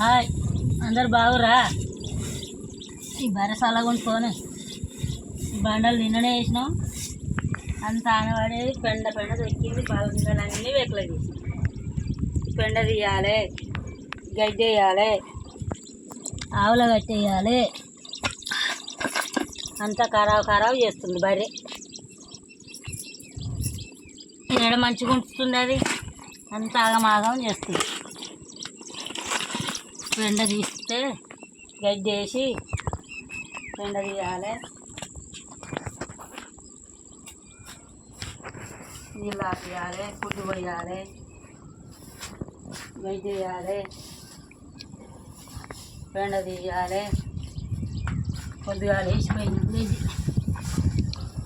Hi అందరు బాగురా ఈ బరసాల కొనుక్కొని బండలు నిన్ననే వేసినాం. అంత ఆనవాడేది పెండ పెండ దొక్కింది బండలు అన్నీ వెక్కలు తీసి. పెండ తీయాలి గడ్డి వేయాలి ఆవుల కట్టేయాలి అంతా ఖరాబ్ ఖరాబ్ చేస్తుంది బర్రె. ఎడ మంచిగా ఉంటుంది అది అంత ఆగమాగం చేస్తుంది. పెండ తీస్తే గడ్డి వేసి పెండ తీయాలి నీళ్ళు ఆపియాలి ఫుడ్ పోయాలి గడ్డి వేయాలి పెండ తీయాలి కొద్దిగా వేసిపోయింది గడ్డి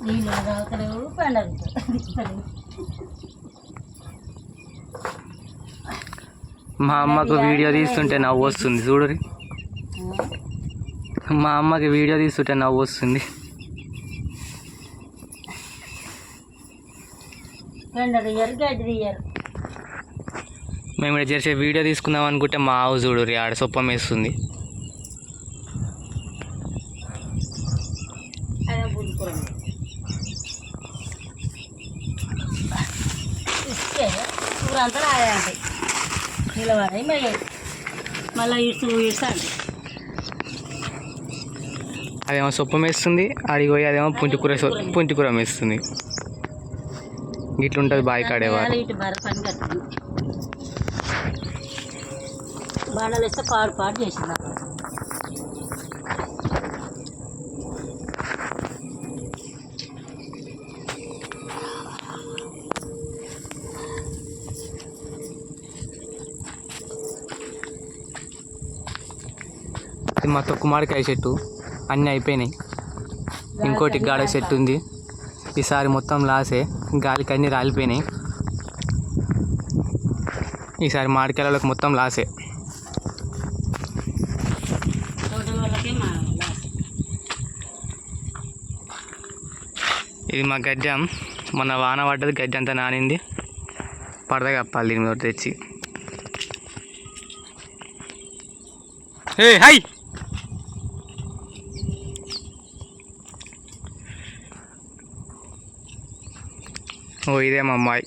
నీళ్ళు తాగుతలేవు పెండ తీస్తలేవు మా అమ్మకు వీడియో తీస్తుంటే నవ్వు వస్తుంది చూడరి. మా అమ్మకి వీడియో తీస్తుంటే నవ్వు వస్తుంది. మేము ఇక్కడ చేసే వీడియో తీసుకుందాం అనుకుంటే మా ఆవు చూడురి ఆడ సొప్పం వేస్తుంది. బుద్ధుకోండి నిలబడి మరి మళ్ళీ ఇటు ఇస్తాను. అదేమో సొప్పం వేస్తుంది ఆడికి పోయి అదేమో పుంటికూర పుంటికూర వేస్తుంది ఇట్లుంటుంది బావి కాడేవారు బాణాలు వేస్తే పాడు పాడు చేసింది. ఇది మా తొక్కు మామిడికాయ చెట్టు. అన్నీ అయిపోయినాయి. ఇంకోటి గాడ చెట్టు ఉంది. ఈసారి మొత్తం లాసే. గాలికి అన్నీ రాలిపోయినాయి. ఈసారి మామిడికాయలకు మొత్తం లాసే. ఇది మా గడ్డం మొన్న వాన పడ్డది గడ్డి అంతా నానింది. పడద కప్పాలి దీని మీద తెచ్చి. హే హై! ఓ ఇదే మా అమ్మాయి